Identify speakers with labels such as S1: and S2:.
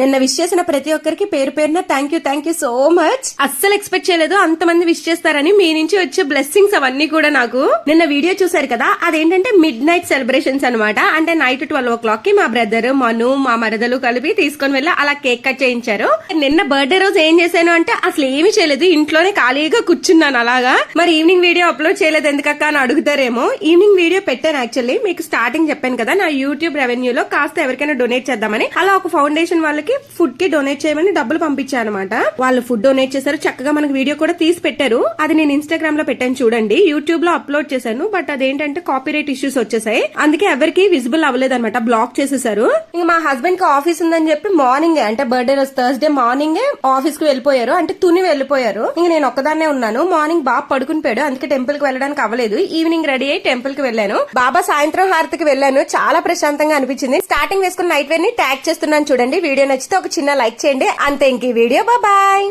S1: నిన్న విష్ చేసిన ప్రతి ఒక్కరికి పేరు పేరున thank you thank you so much అస్సలు ఎక్స్పెక్ట్ చేయలేదు. అంతమంది విష్ చేస్తారని మీ నుంచి వచ్చే బ్లెస్సింగ్స్ అవన్నీ కూడా నాకు. నిన్న వీడియో చూసారు కదా అదేంటంటే మిడ్ నైట్ సెలబ్రేషన్స్ అనమాట అంటే నైట్ ట్వెల్వ్ ఓ క్లాక్కి మా బ్రదర్ మను మా మరదలు కలిపి తీసుకొని వెళ్ళి అలా కేక్ కట్ చేయించారు. నిన్న బర్త్డే రోజు ఏం చేశాను అంటే అసలు ఏమి చేయలేదు. ఇంట్లోనే ఖాళీగా కూర్చున్నాను అలాగా. మరి ఈవినింగ్ వీడియో అప్లోడ్ చేయలేదు. ఎందుకక్క అని అడుగుతారేమో. ఈవినింగ్ వీడియో పెట్టాను యాక్చువల్లీ మీకు స్టార్టింగ్ చెప్పాను కదా నా యూట్యూబ్ రెవెన్యూ లో కాస్త ఎవరికైనా డొనేట్ చేద్దామని. అలా ఒక ఫౌండేషన్ వాళ్ళకి వాళ్ళకి ఫుడ్కి డొనేట్ చేయమని డబ్బులు పంపించాను అనమాట వాళ్ళు ఫుడ్ డొనేట్ చేశారు. చక్కగా మనకి వీడియో కూడా తీసి పెట్టారు. అది నేను ఇన్స్టాగ్రామ్లో పెట్టాను చూడండి. యూట్యూబ్లో అప్లోడ్ చేశాను. బట్ అదేంటంటే కాపీరైట్ ఇష్యూస్ వచ్చేసాయి. అందుకే ఎవరికి విజిబుల్ అవ్వలేదు అనమాట బ్లాక్ చేసేసారు ఇంకా మా హస్బెండ్కి ఆఫీస్ ఉందని చెప్పి మార్నింగ్ అంటే బర్త్డే రోజు థర్స్డే మార్నింగ్ ఆఫీస్కి వెళ్ళిపోయారు. అంటే తుని వెళ్ళిపోయారు. ఇంక నేను ఒక్కదాన్నే ఉన్నాను. మార్నింగ్ బాబు పడుకుని పోయాడు. అందుకే టెంపుల్కి వెళ్ళడానికి అవ్వలేదు. ఈవినింగ్ రెడీ అయ్యి టెంపుల్కి వెళ్ళాను. బాబా సాయంత్రం హారతికి వెళ్ళాను. చాలా ప్రశాంతంగా అనిపించింది. స్టార్టింగ్ వేసుకున్న నైట్ వేర్ని ట్యాగ్ చేస్తున్నాను చూడండి. వీడియో నచ్చితే ఒక చిన్న లైక్ చేయండి. అంతే ఇంక ఈ వీడియో. బాయ్